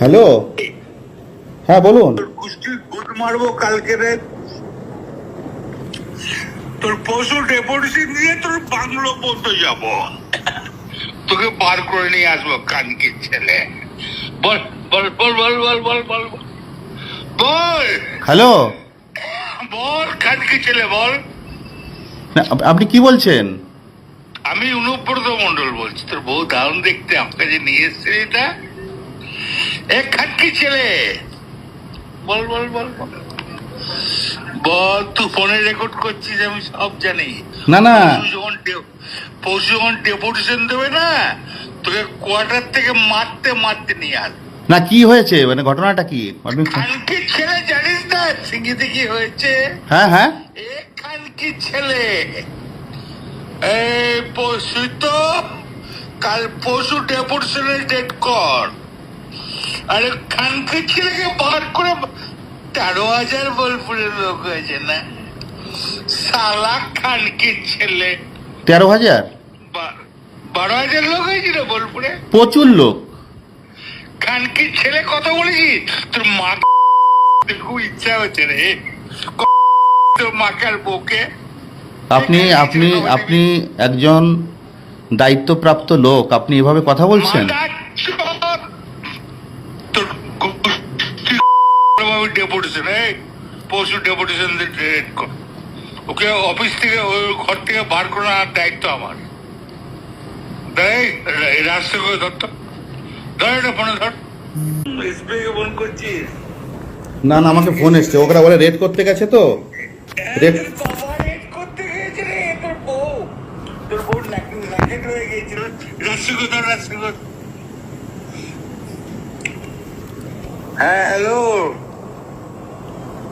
Hello? হ্যাঁ বলুন। তোর মারবো কালকে রে। তোর পশু ডেপুটেশন দিয়ে তোর বাংলো যাব। তোকে বার করে নিয়ে আসব কানকির ছেলে। বল বল বল বল বল বল বল বল। হ্যালো? বল কানকি ছেলে বল। আপনি কি বলছেন? আমি অনুব্রত মন্ডল বলছি। তোর বউ দারুণ দেখতে আমাকে যে নিয়ে এসছে এটা। এ খাটকি ছেলে। বল বল বল। বল বল তুই ফোনে রেকর্ড করছিস আমি সব জানি। না না। পরশু যখন ডে- পরশু যখন ডেপুটেশন দেবে না তোকে কোয়ার্টার থেকে মারতে মারতে নিয়ে আস। না কি হয়েছে? মানে ঘটনাটা কি? খানকি ছেলে জানিস না? সিঙ্গিতে কি হয়েছে? হ্যাঁ হ্যাঁ। এখান কি ছেলে। এই তো কাল পশু ডেপুটেশনের ডেট কর। আরে খানকি ছেলেকে বার করে তেরো হাজার বোলপুরের লোক হয়েছে না? সালা খানকি ছেলে। তেরো হাজার? বারো হাজার লোক হয়েছিল বোলপুরে? প্রচুর লোক। খানকি ছেলে কথা বলেছি? তোর মা খুব ইচ্ছা হচ্ছে রে। তোর মাকার বউকে? আপনি আপনি আপনি একজন দায়িত্বপ্রাপ্ত লোক। আপনি এভাবে কথা বলছেন? ওই ডেপুটেশন এই পরশু ডেপুটেশন ডেট ওকে অফিস থেকে ওই ঘর থেকে বার করার দায়িত্ব আমার। দেয় রাস্তা করে ধরত ধর এটা ফোনে ধর। এসবিআই ফোন করছিস? না না আমাকে ফোন এসছে। বলে রেড করতে গেছে তো। রেড হ্যাঁ হ্যালো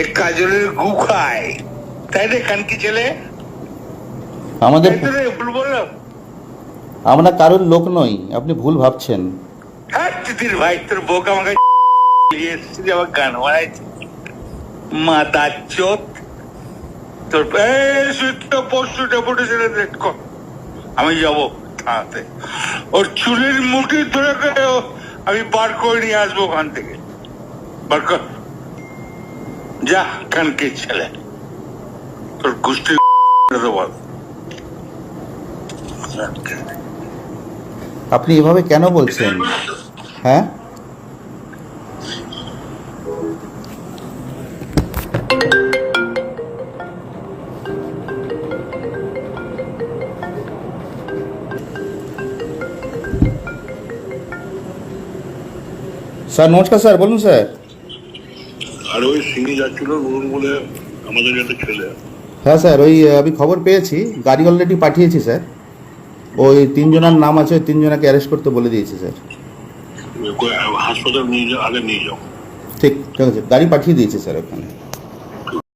এ কাজলের গু খায়। তাই রে খানকি ছেলে? আমাদের ভুল বললাম। আমরা কারোর লোক নই আপনি ভুল ভাবছেন। হ্যাঁ তিতির ভাই তোর বউকে আমাকে যে আমার গান বানাইছে। মাতা চোত। তোর পরশু রেট কর। আমি যাব থানাতে। ওর চুলের মুঠি ধরে করে আমি বার করে নিয়ে আসব ওখান থেকে। বার কর। যা কানকে ছেলে তোর গোষ্ঠী বল আপনি এভাবে কেন বলছেন? হ্যাঁ? স্যার, নমস্কার স্যার, বলুন স্যার। আর ওই সিঙ্গি যাচ্ছিল বলুন বলে আমাদের একটা ছেলে। হ্যাঁ স্যার ওই আমি খবর পেয়েছি গাড়ি অলরেডি পাঠিয়েছি স্যার। ওই তিনজনের নাম আছে ওই তিনজনাকে অ্যারেস্ট করতে বলে দিয়েছি স্যার। হাসপাতাল নিয়ে যাও আগে নিয়ে যাও। ঠিক ঠিক আছে গাড়ি পাঠিয়ে দিয়েছি স্যার ওখানে।